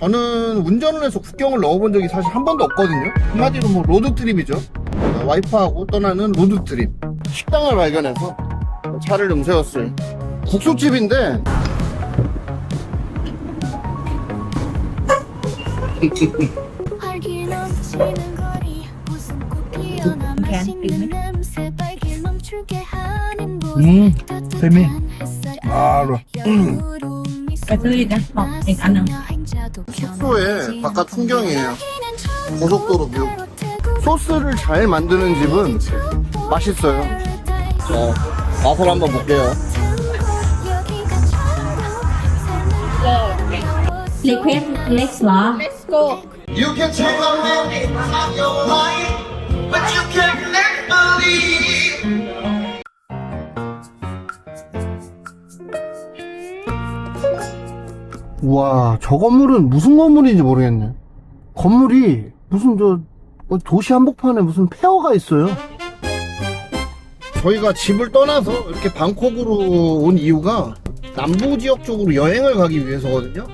저는 운전을 해서 국경을 넣어본 적이 사실 한 번도 없거든요. 한마디로 뭐 로드트립이죠. 어, 와이프하고 떠나는 로드트립. 식당을 발견해서 차를 좀 세웠어요. 국수집인데 활기 넘치는 거리 웃음꽃 피어나 맛있는 냄새 발길 멈추게 하는 곳 음, 재미. 따뜻한 햇살 아, 미소 Cái thứ gì đó thì 숙소의 바깥 풍경이에요. 고속도로 뷰. 소스를 잘 만드는 집은 맛있어요. 자, 맛을 한번 볼게요. 여기가 처음 request next bar You can take a man inside your mind, but you can't make believe. 와, 저 건물은 무슨 건물인지 모르겠네. 건물이 무슨 저 어, 도시 한복판에 무슨 폐허가 있어요. 저희가 집을 떠나서 이렇게 방콕으로 온 이유가 남부 지역 쪽으로 여행을 가기 위해서거든요.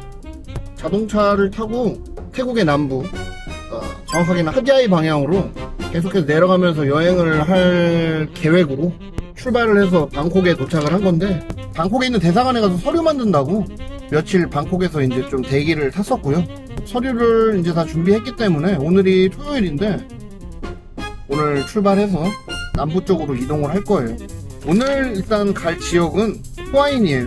자동차를 타고 태국의 남부, 어, 정확하게는 하디아이 방향으로 계속해서 내려가면서 여행을 할 계획으로 출발을 해서 방콕에 도착을 한 건데 방콕에 있는 대사관에 가서 서류 만든다고 며칠 방콕에서 이제 좀 대기를 탔었고요. 서류를 이제 다 준비했기 때문에 오늘이 토요일인데 오늘 출발해서 남부 쪽으로 이동을 할 거예요. 오늘 일단 갈 지역은 후아인이에요.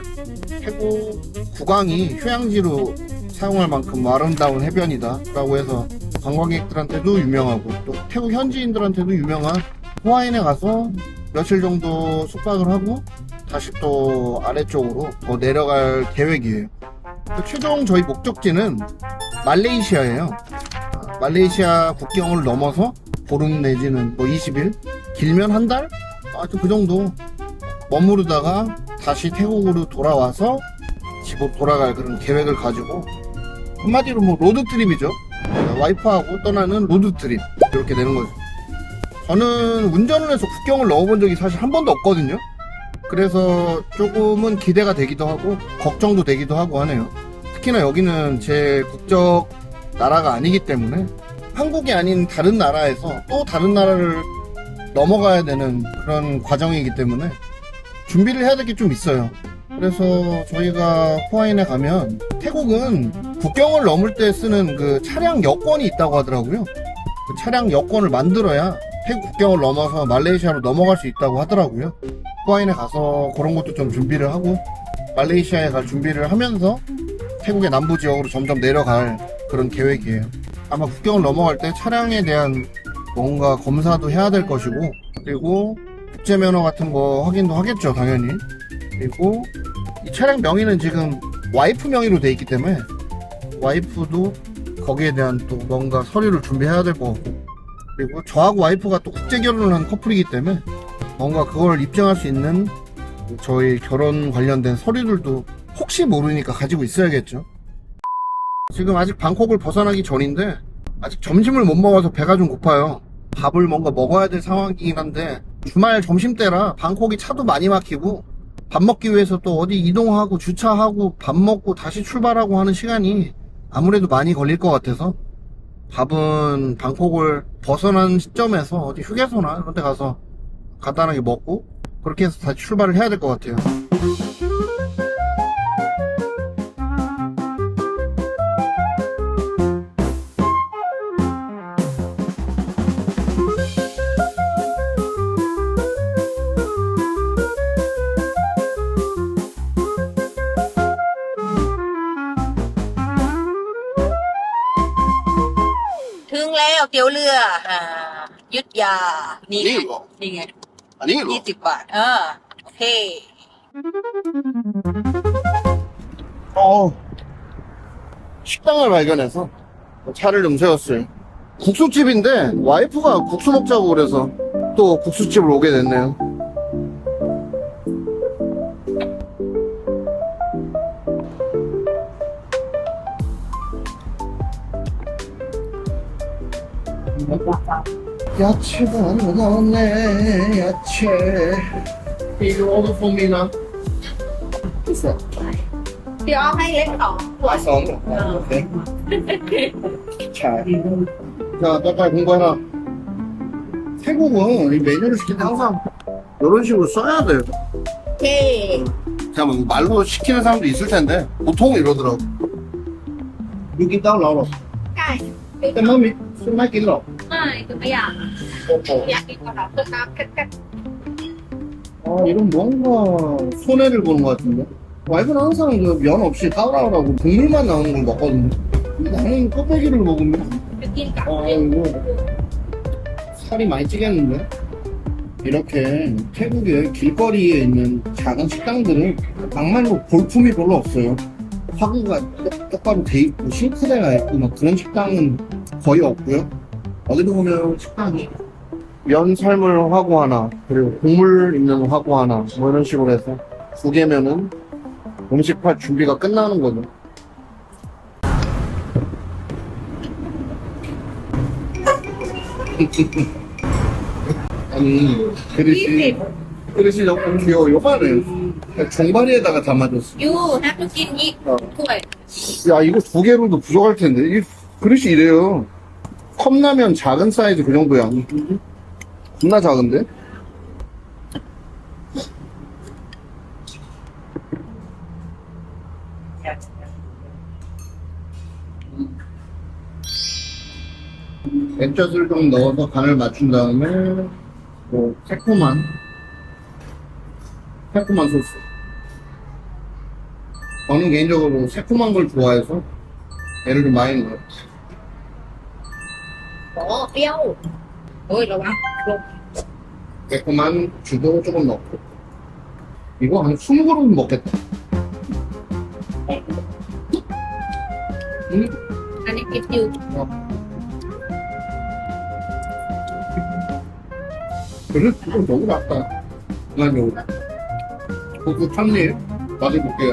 태국 국왕이 휴양지로 사용할 만큼 아름다운 해변이다 라고 해서 관광객들한테도 유명하고 또 태국 현지인들한테도 유명한 후아인에 가서 며칠 정도 숙박을 하고 다시 또 아래쪽으로 더 내려갈 계획이에요. 그 최종 저희 목적지는 말레이시아예요. 아, 말레이시아 국경을 넘어서 보름 내지는 뭐 20일 길면 한 달? 아주 그 정도 머무르다가 다시 태국으로 돌아와서 집으로 돌아갈 그런 계획을 가지고 한마디로 뭐 로드트립이죠. 와이프하고 떠나는 로드트립 이렇게 되는 거죠. 저는 운전을 해서 국경을 넣어본 적이 사실 한 번도 없거든요. 그래서 조금은 기대가 되기도 하고 걱정도 되기도 하고 하네요. 특히나 여기는 제 국적 나라가 아니기 때문에 한국이 아닌 다른 나라에서 또 다른 나라를 넘어가야 되는 그런 과정이기 때문에 준비를 해야 될 게 좀 있어요. 그래서 저희가 후아인에 가면 태국은 국경을 넘을 때 쓰는 그 차량 여권이 있다고 하더라고요. 그 차량 여권을 만들어야 태국 국경을 넘어서 말레이시아로 넘어갈 수 있다고 하더라고요. 후아인에 가서 그런 것도 좀 준비를 하고 말레이시아에 갈 준비를 하면서 태국의 남부 지역으로 점점 내려갈 그런 계획이에요. 아마 국경을 넘어갈 때 차량에 대한 뭔가 검사도 해야 될 것이고 그리고 국제 면허 같은 거 확인도 하겠죠 당연히 그리고 이 차량 명의는 지금 와이프 명의로 돼 있기 때문에 와이프도 거기에 대한 또 뭔가 서류를 준비해야 될 것 같고 그리고 저하고 와이프가 또 국제 결혼을 한 커플이기 때문에 뭔가 그걸 입증할 수 있는 저희 결혼 관련된 서류들도 혹시 모르니까 가지고 있어야겠죠 지금 아직 방콕을 벗어나기 전인데 아직 점심을 못 먹어서 배가 좀 고파요. 밥을 뭔가 먹어야 될 상황이긴 한데 주말 점심때라 방콕이 차도 많이 막히고 밥 먹기 위해서 또 어디 이동하고 주차하고 밥 먹고 다시 출발하고 하는 시간이 아무래도 많이 걸릴 것 같아서 밥은 방콕을 벗어난 시점에서 어디 휴게소나 이런 데 가서 간단하게 먹고 그렇게 해서 다시 출발을 해야 될 것 같아요. ยุทธยา นี่ไง นี่เหรอ นี่ไง 아니 ยี่สิบบาท เออ โอเค 어, 식당을 발견해서 차를 좀 세웠어요. 국수집인데 와이프가 국수 먹자고 그래서 또 국수집을 오게 됐네요. 야채가 나왔네, 야채. 이거 오늘 봅니다. 있어. พี่อ้อมให้เล็กสองขวด 아, 오케이. 자, 자, 빨리 공부해라. 태국은 이 메뉴를 시킬 때 항상 이런 식으로 써야 돼요. โอเค 그냥 뭐 말로 시키는 사람도 있을 텐데 보통 이러더라고. 여기 따로 나와. ใช่ แต่ไม่มีซื้อไม่กินหรอก ไม่คื 그거야. 이야기 거라. 그나 캣캣. 아 이건 뭔가 손해를 보는 것 같은데 와이프는 항상 그 면 없이 따오라오라고 국물만 나오는 걸 먹거든요 근데 나는 껍데기를 먹으면 느낀다. 아 이거 살이 많이 찌겠는데 이렇게 태국의 길거리에 있는 작은 식당들은 막말로 볼품이 별로 없어요 화구가 똑바로 돼 있고 싱크대가 있고 막 그런 식당은 거의 없고요 어디도 보면 식당이 면 삶을 하고 하나 그리고 국물 있는 하고 하나 뭐 이런 식으로 해서 두 개면은 음식 팔 준비가 끝나는 거죠. 아니 그릇이 그릇이 너무 귀여워 요만해. 종바리에다가 담아줬어 You have 어. 야 이거 두 개로도 부족할 텐데. 이 그릇이 이래요. 컵라면 작은 사이즈 그 정도야. 겁나 작은데? 액젓을 좀 넣어서 간을 맞춘 다음에 뭐 새콤한 새콤한 소스. 저는 개인적으로 새콤한 걸 좋아해서 얘를 좀 많이 넣어요 โอ้เปรี้ยวโอ้ยระวังลง 매콤한 주도 조금 넣고 이거 한 20그릇 먹겠다 음? อันนี้กินอยู่ 그릇 이거 너무 작다 잠깐만요 고수 참니 맛을 볼게요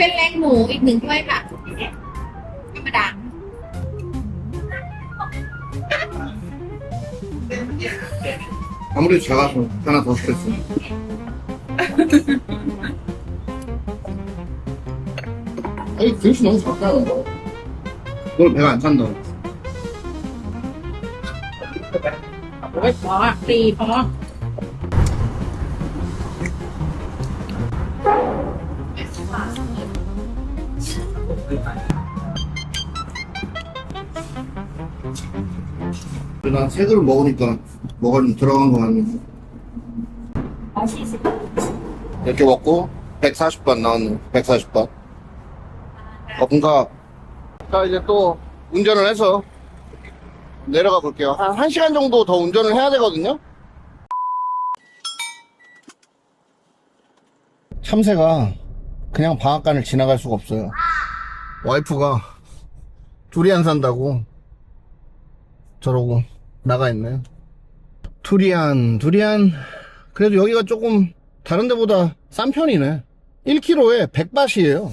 ส้นเล็กหมูอีกหนึ่งถ้วยค่ะธรรมดา 아무래도 작아서 하나 더 시켰어. 아니, 그릇이 너무 작다. 그걸 배가 안 찬다. โอ้ยพอสี่พอ 난새 그릇 먹으니까 뭐가 좀 들어간 거 같네. 맛이 있을 이렇게 먹고 140번 나왔네. 140번. 어, 아, 뭔가. 자, 이제 또 운전을 해서 내려가 볼게요. 한 1시간 정도 더 운전을 해야 되거든요. 참새가 그냥 방앗간을 지나갈 수가 없어요. 와이프가 두리안 산다고 저러고 나가 있네요. 두리안, 두리안. 그래도 여기가 조금 다른 데보다 싼 편이네. 1kg에 100바트예요.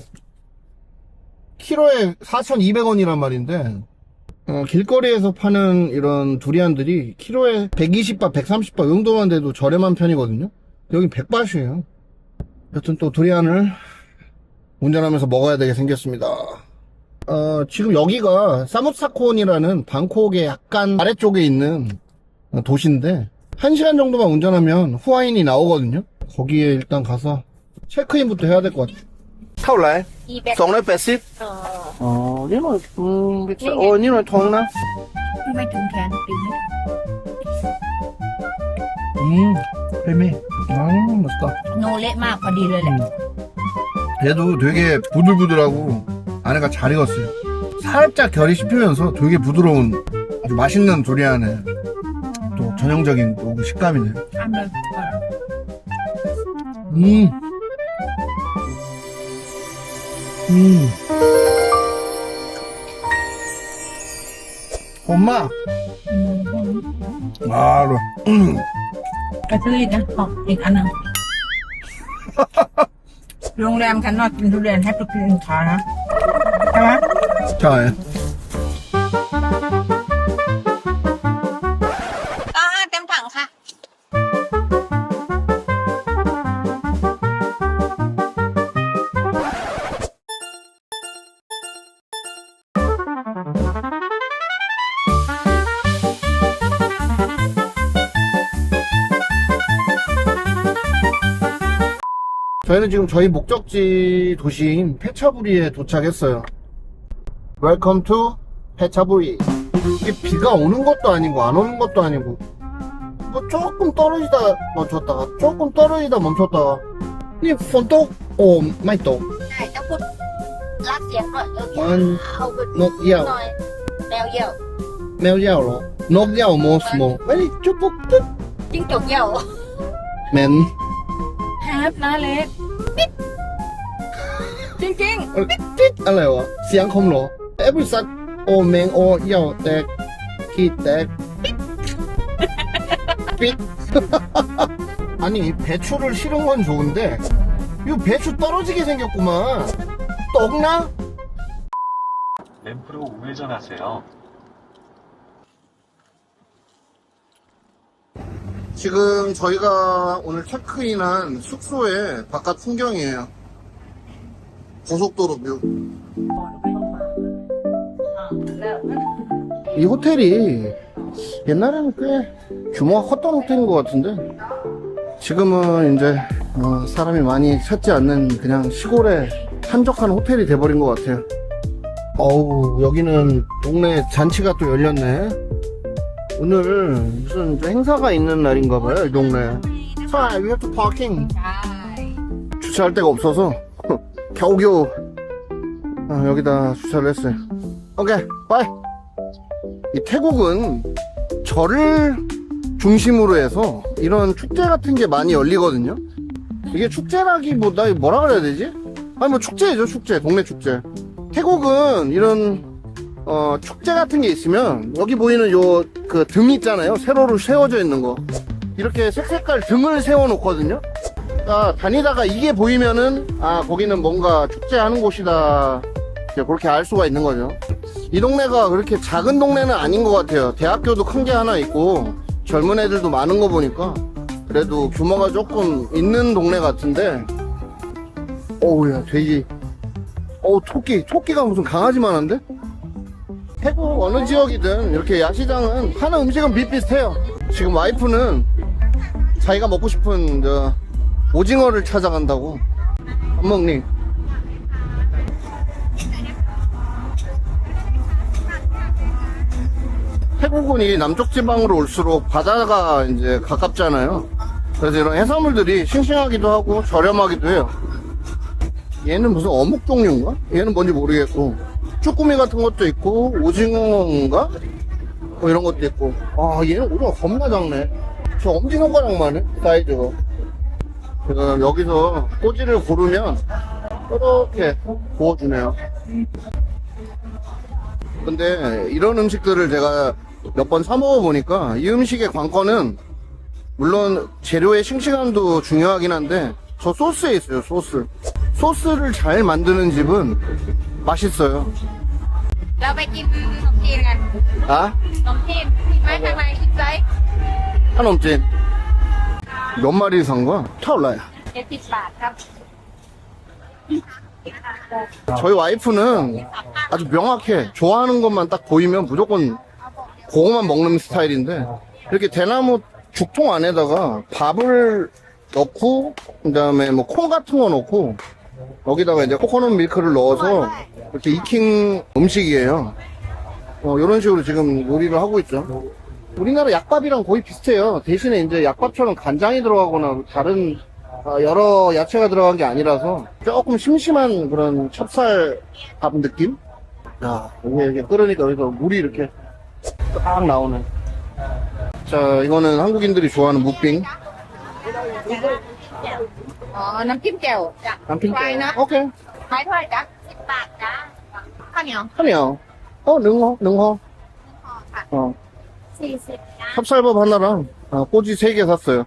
키로에 4,200원이란 말인데 어, 길거리에서 파는 이런 두리안들이 키로에 120바, 130바 이 정도만 돼도 저렴한 편이거든요. 여기 100바트예요. 여튼 또 두리안을 운전하면서 먹어야 되게 생겼습니다. 어, 지금 여기가 사무사콘이라는 방콕의 약간 아래쪽에 있는 도시인데 한 시간 정도만 운전하면 후아인이 나오거든요. 거기에 일단 가서 체크인부터 해야 될 것 같아요. 타올라요? อีแบบ 280? เออ 어, 니는 음, 비싸. 어, 니는 통나? ไม่ถึงแขนปีนี้ 음, 뱀이. 아, 맛있다. โนเละมากพอดีเลยแหละ 얘도 되게 부들부들하고 안에가 잘 익었어요. 살짝 결이 씹히면서 되게 부드러운 아주 맛있는 두리안의 또 전형적인 또 식감이네요. ทำเลย 음. 음. 엄마. 아, 로. ไปซื้ออีกนะบอกอีกอันหนึง โรงแรมฉันนอดกินทุเรียนให้ทุกกินขานะใช่ไหม time. 아, 저희는 지금 저희 목적지 도시인 페차부리에 도착했어요. Welcome to 페차부리. 이게 비가 오는 것도 아니고 안 오는 것도 아니고 뭐 조금 떨어지다 멈췄다가 조금 떨어지다 멈췄다가 이 폰떡 오 마이 떡 ใช่จะพูดรักเสียงหน่อยเออ มัน เอาไป นกเยี่ยว หน่อยแมวเยี่ยว 매우야로 녹야오 모스모 왜 쭈뻑 จิ้งจกเยี่ยว 맨 แฮปนะเล็กจริง 띠 알아요 시앙컴로 에브리삭 오맹오 야오댁 기댁 삑 아니 배추를 실은 건 좋은데 이 배추 떨어지게 생겼구만. 떡나? 램프로 우회전하세요. 지금 저희가 오늘 체크인한 숙소의 바깥 풍경이에요. 고속도로 뷰 이 호텔이 옛날에는 꽤 규모가 컸던 호텔인 것 같은데 지금은 이제 어, 사람이 많이 찾지 않는 그냥 시골에 한적한 호텔이 돼버린 것 같아요. 어우 여기는 동네 잔치가 또 열렸네. 오늘 무슨 행사가 있는 날인가 봐요 이 동네. 자, we have to parking. 주차할 데가 없어서. 겨우겨우. 아, 여기다 주차를 했어요. 오케이 빠이 이 태국은 절을 중심으로 해서 이런 축제 같은 게 많이 열리거든요. 이게 축제라기보다 뭐라 그래야 되지? 아니 뭐 축제죠, 축제, 동네 축제. 태국은 이런 어, 축제 같은 게 있으면 여기 보이는 요 그 등 있잖아요. 세로로 세워져 있는 거. 이렇게 색색깔 등을 세워 놓거든요. 아, 다니다가 이게 보이면은 아 거기는 뭔가 축제하는 곳이다 그렇게 알 수가 있는 거죠. 이 동네가 그렇게 작은 동네는 아닌 것 같아요. 대학교도 큰 게 하나 있고 젊은 애들도 많은 거 보니까 그래도 규모가 조금 있는 동네 같은데 어우야 돼지. 어우 토끼 토끼가 무슨 강아지만 한데? 태국 어느 지역이든 이렇게 야시장은 하는 음식은 비슷비슷해요. 지금 와이프는 자기가 먹고 싶은 저 오징어를 찾아간다고. 안 먹니? 태국은 이 남쪽 지방으로 올수록 바다가 이제 가깝잖아요. 그래서 이런 해산물들이 싱싱하기도 하고 저렴하기도 해요. 얘는 무슨 어묵 종류인가? 얘는 뭔지 모르겠고 쭈꾸미 같은 것도 있고 오징어인가? 뭐 이런 것도 있고 아 얘는 오징어 겁나 작네 저 엄지손가락만 해 사이즈가 지금 여기서 꼬지를 고르면 이렇게 구워주네요. 근데 이런 음식들을 제가 몇 번 사 먹어보니까 이 음식의 관건은 물론 재료의 싱싱함도 중요하긴 한데 저 소스에 있어요, 소스. 소스를 잘 만드는 집은 맛있어요. เราไปกินขนมจีนกัน 아? ขนมจีนไว้ข้างในคิดไว้ 한엄진. 몇 마리 산 거야? 타올라야. เจ็ดสิบบาทครับ 저희 와이프는 아주 명확해. 좋아하는 것만 딱 보이면 무조건 그거만 먹는 스타일인데 이렇게 대나무 죽통 안에다가 밥을 넣고 그다음에 뭐 콩 같은 거 넣고 여기다가 이제 코코넛 밀크를 넣어서 이렇게 익힌 음식이에요. 어, 이런 식으로 지금 요리를 하고 있죠. 우리나라 약밥이랑 거의 비슷해요. 대신에 이제 약밥처럼 간장이 들어가거나 다른 아, 여러 야채가 들어간 게 아니라서 조금 심심한 그런 찹쌀밥 느낌? 야, 이게 끓으니까 여기서 물이 이렇게 딱 나오네. 자, 이거는 한국인들이 좋아하는 무빙. อ๋อ น้ำจิ้มแจ่วจ้ะ น้ำพริก ไปนะ โอเค ไม้เท่าไหร่จ๊ะสิบบาทจ้ะ ข้าวเหนียว ข้าวเหนียว어 능어 능어 어 สี่สิบจ้ะ 찹쌀밥 하나랑 아, 꼬지 3개 샀어요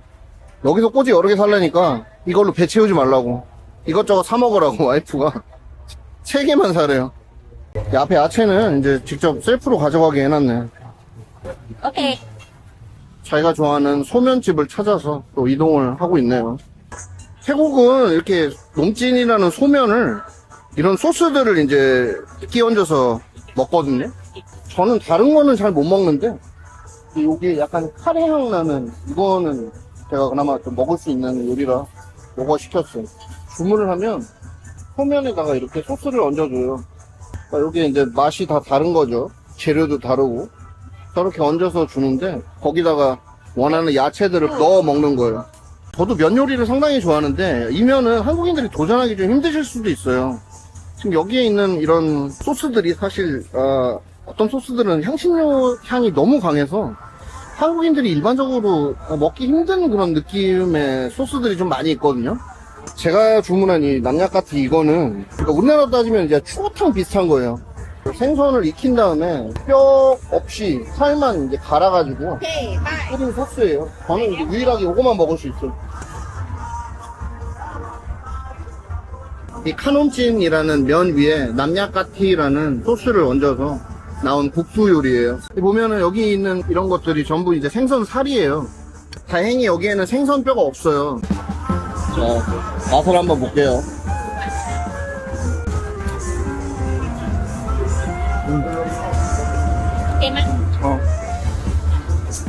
여기서 꼬지 여러 개 살라니까 이걸로 배 채우지 말라고 이것저것 사 먹으라고 와이프가 3개만 사래요 이 앞에 야채는 이제 직접 셀프로 가져가게 해놨네. 오케이. 자기가 좋아하는 소면집을 찾아서 또 이동을 하고 있네요. 태국은 이렇게 농진이라는 소면을 이런 소스들을 이제 끼얹어서 먹거든요. 저는 다른 거는 잘 못 먹는데 여기 약간 카레 향 나는 이거는 제가 그나마 좀 먹을 수 있는 요리라 요거 시켰어요. 주문을 하면 소면에다가 이렇게 소스를 얹어줘요. 그러니까 여기 이제 맛이 다 다른 거죠. 재료도 다르고 저렇게 얹어서 주는데 거기다가 원하는 야채들을 넣어 먹는 거예요. 저도 면 요리를 상당히 좋아하는데 이 면은 한국인들이 도전하기 좀 힘드실 수도 있어요. 지금 여기에 있는 이런 소스들이 사실 어, 떤 소스들은 향신료 향이 너무 강해서 한국인들이 일반적으로 먹기 힘든 그런 느낌의 소스들이 좀 많이 있거든요. 제가 주문한 이 남양카트 이거는 그러니까 우리나라 따지면 이제 추어탕 비슷한 거예요. 생선을 익힌 다음에 뼈 없이 살만 이제 갈아가지고 뿌린 소스예요. 저는 이제 유일하게 이거만 먹을 수 있어요. 이 카놈찜이라는 면 위에 남약까티라는 소스를 얹어서 나온 국수 요리예요. 보면은 여기 있는 이런 것들이 전부 이제 생선 살이에요. 다행히 여기에는 생선 뼈가 없어요. 자. 맛을 한번 볼게요. 어.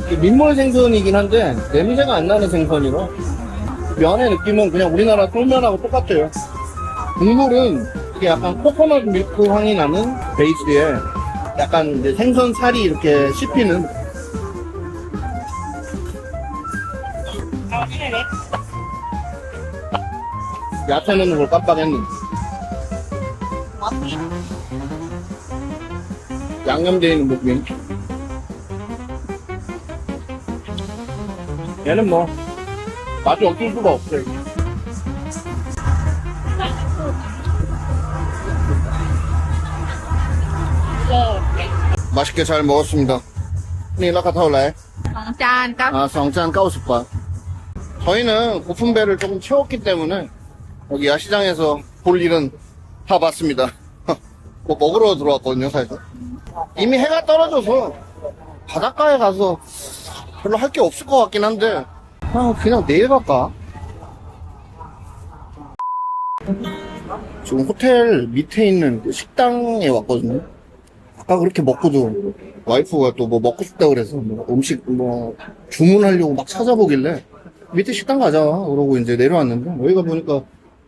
이게 민물 생선이긴 한데 냄새가 안 나는 생선이라 면의 느낌은 그냥 우리나라 쫄면하고 똑같아요. 국물은 이게 약간 코코넛 밀크 향이 나는 베이스에 약간 이제 생선 살이 이렇게 씹히는 야채 넣는 걸 깜빡했네. 맛이 양념되어 있는 목면. 얘는 뭐 맛이 없을 수가 없어요. 맛있게 잘 먹었습니다. 니 라카타올라에 2잔 까 아, 성짠 까우스파. 저희는 고픈 배를 조금 채웠기 때문에 여기 야시장에서 볼 일은 다 봤습니다. 뭐 먹으러 들어왔거든요, 사실. 이미 해가 떨어져서 바닷가에 가서 별로 할 게 없을 것 같긴 한데 아, 그냥 내일 갈까? 지금 호텔 밑에 있는 그 식당에 왔거든요. 아까 그렇게 먹고도 와이프가 또 뭐 먹고 싶다 그래서 뭐 음식 뭐 주문하려고 막 찾아보길래 밑에 식당 가자 그러고 이제 내려왔는데 여기가 보니까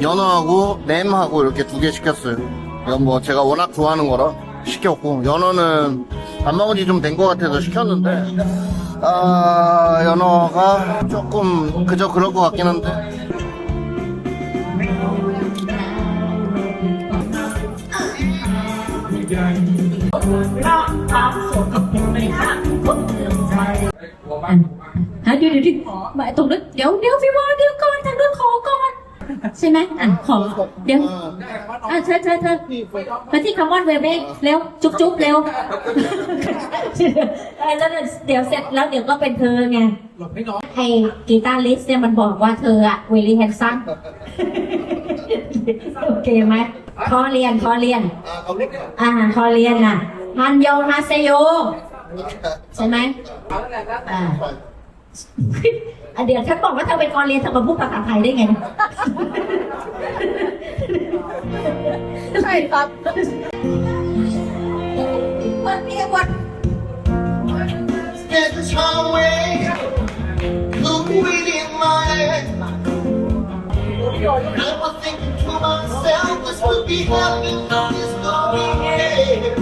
연어하고 램하고 이렇게 두 개 시켰어요. 이건 뭐 제가 워낙 좋아하는 거라 시켰고 연어는 안 먹은 지 좀 된 것 같아서 시켰는데 아 연어가 조금 그저 그럴 것 같긴 한데 hảเ ดี๋ยวเดี๋ยวเดี๋ยวมาตรงนั้นเดี๋ยวเดี๋ยวพี่วอเดี๋ยวก่อนทางนู้นขอก่อนใช่ไหมอะขอเดี๋ยวอะเธอเธอเธอมาที่คำว่าเวเบกเร็วจุ๊บจุ๊บเร็วแล้วเดี๋ยวเสร็จแล้วเดี๋ยวก็เป็นเธอไงให้กีตาร์ลิสเนี่ยมันบอกว่าเธออะเวลี่แฮนซัมโอเคไหมขอเรียนขอเรียนอ่าขอเรียนน่ะฮันโยฮาเซโยใช่ไหมอ่า อะเดี๋ยวฉันบอกว่าเธอเป็นคนเรียนเธอมาพูดภาษาไทยได้ไงเนี่ยใช่ครับวันนี้วัน Get the strong way Look within my head I was thinking to myself This would be happening on this glory day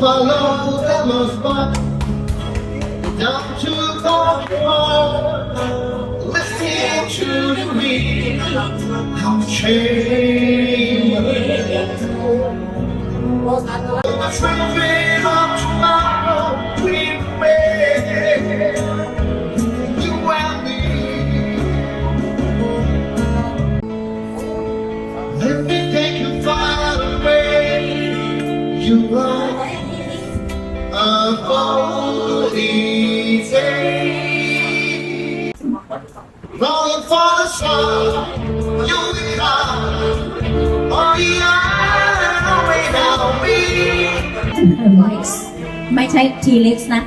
Follow the most spot down to the bar. Listen to the beat of change. The trumpet of tomorrow we made. You and me. Let me take you far away. You are a holy day. Longing for the sun, you will come. Oh, yeah, way down me. Rex ไม่ใช่ T-Rex นะ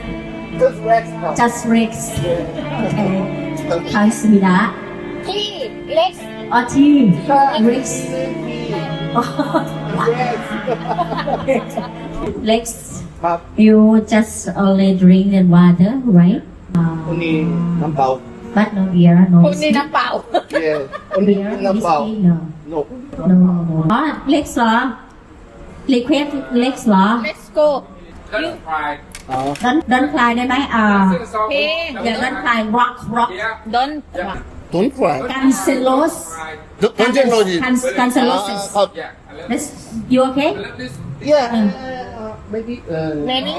Just rest now. just Rex โอเคทางสมิดา ที่เล็ก อ๋อที่ Rex Rexครั Pop. You just only drink the water, right? Uh, Uni Nampao. But no beer, no Only ng. Yeah. Uni beer, Nampao. no. No. No, no. Đó, lick slot. Liquid lick slot. Uh. Let's go. Uh-huh. Don't cry. Ờ. Đánh, đánh khai đấy mấy, à, Sing a song. Don't cry. Uh, rock, rock. Don't. Don't cry. Cancelos. Don't, don't you know you okay? I love yeah. Mm. maybe uh, Maybe.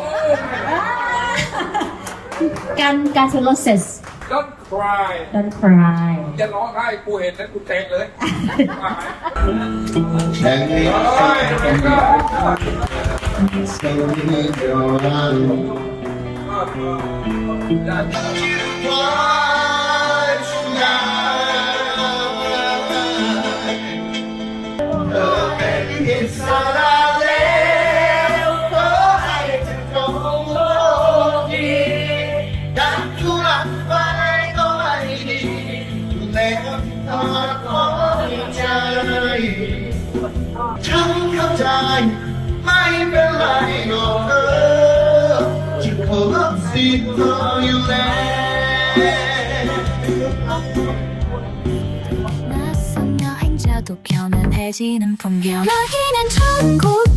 Can can say losses. Don't cry Don't cry. จะร้องไห้กูเห็นแล้วกูเตงเลยหายแข่งนี้โอ้ยเด็กก็สงนี้เดียวนั้นได้ Why tonight 편안해지는 풍경 여기는 천국